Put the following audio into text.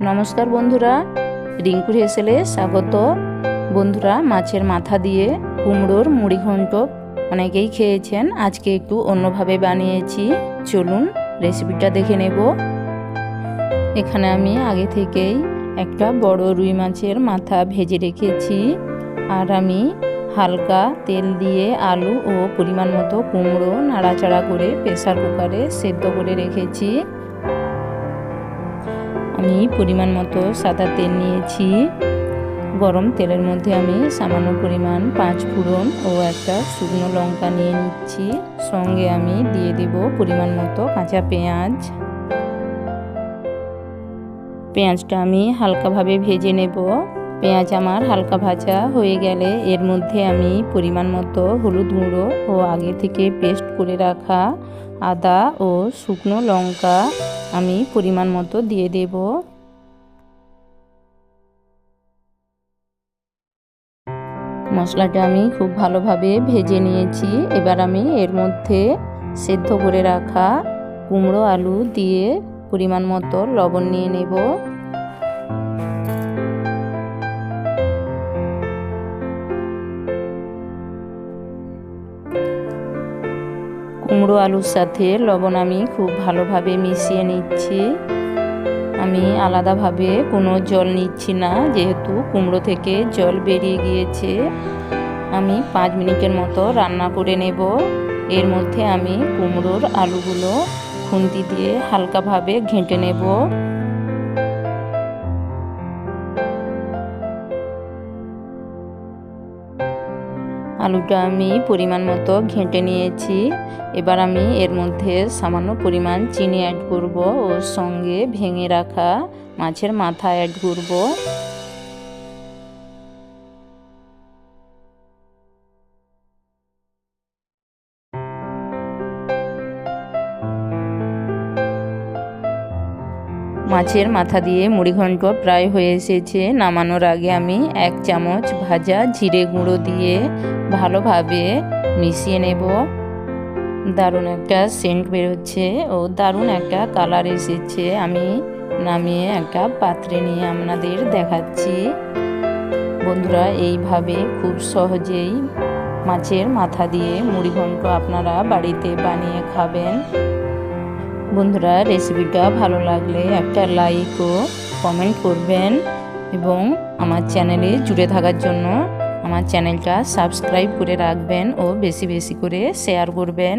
নমস্কার বন্ধুরা, রিঙ্কুর হেসেলে স্বাগত। বন্ধুরা, মাছের মাথা দিয়ে কুমড়োর মুড়ি ঘন্ট অনেকেই খেয়েছেন, আজকে একটু অন্যভাবে বানিয়েছি। চলুন রেসিপিটা দেখে নেব। এখানে আমি আগে থেকেই একটা বড় রুই মাছের মাথা ভেজে রেখেছি, আর আমি হালকা তেল দিয়ে আলু ও পরিমাণ মতো কুমড়ো নাড়াচাড়া করে প্রেসার কুকারে সেদ্ধ করে রেখেছি। আমি পরিমাণ মতো সাদা তেল নিয়েছি। গরম তেলের মধ্যে আমি সামান্য পরিমাণ পাঁচ ফোড়ন ও একটা শুকনো লঙ্কা নিয়ে নিচ্ছি। সঙ্গে আমি দিয়ে দেব পরিমাণ মতো কাঁচা পেঁয়াজ। পেঁয়াজটা আমি হালকাভাবে ভেজে নেব। পেঁয়াজ আমার হালকা ভাজা হয়ে গেলে এর মধ্যে আমি পরিমাণ মতো হলুদ গুঁড়ো ও আগে থেকে পেস্ট করে রাখা আদা ও শুকনো লঙ্কা আমি পরিমাণ মতো দিয়ে দেব। মশলাটা আমি খুব ভালোভাবে ভেজে নিয়েছি। এবার আমি এর মধ্যে সেদ্ধ করে রাখা কুমড়ো আলু দিয়ে পরিমাণ মতো লবণ নিয়ে নেব। কুমড়ো আলুর সাথে লবণ আমি খুব ভালোভাবে মিশিয়ে নিচ্ছি। আমি আলাদাভাবে কোনো জল নিচ্ছি না, যেহেতু কুমড়ো থেকে জল বেরিয়ে গিয়েছে। আমি পাঁচ মিনিটের মতো রান্না করে নেব। এর মধ্যে আমি কুমড়োর আলুগুলো খুন্তি দিয়ে হালকাভাবে ঘেঁটে নেব। আলুটা আমি পরিমাণ মতো ঘেঁটে নিয়েছি। এবার আমি এর মধ্যে সামান্য পরিমাণ চিনি অ্যাড করব ওর সঙ্গে ভেঙে রাখা মাছের মাথা অ্যাড করব। মাছের মাথা দিয়ে মুড়িঘণ্ট প্রায় হয়ে এসেছে। নামানোর আগে আমি এক চামচ ভাজা জিরে গুঁড়ো দিয়ে ভালোভাবে মিশিয়ে নেব। দারুণ একটা সেন্ট বেরোচ্ছে ও দারুণ একটা কালার এসেছে। আমি নামিয়ে একটা পাত্রে নিয়ে আপনাদের দেখাচ্ছি। বন্ধুরা, এইভাবে খুব সহজেই মাছের মাথা দিয়ে মুড়িঘণ্ট আপনারা বাড়িতে বানিয়ে খাবেন। বন্ধুরা রেসিপিটা ভালো লাগলে একটা লাইক ও কমেন্ট করবেন এবং আমার চ্যানেলে জুড়ে থাকার জন্য আমার চ্যানেলটা সাবস্ক্রাইব করে রাখবেন ও বেশি বেশি করে শেয়ার করবেন।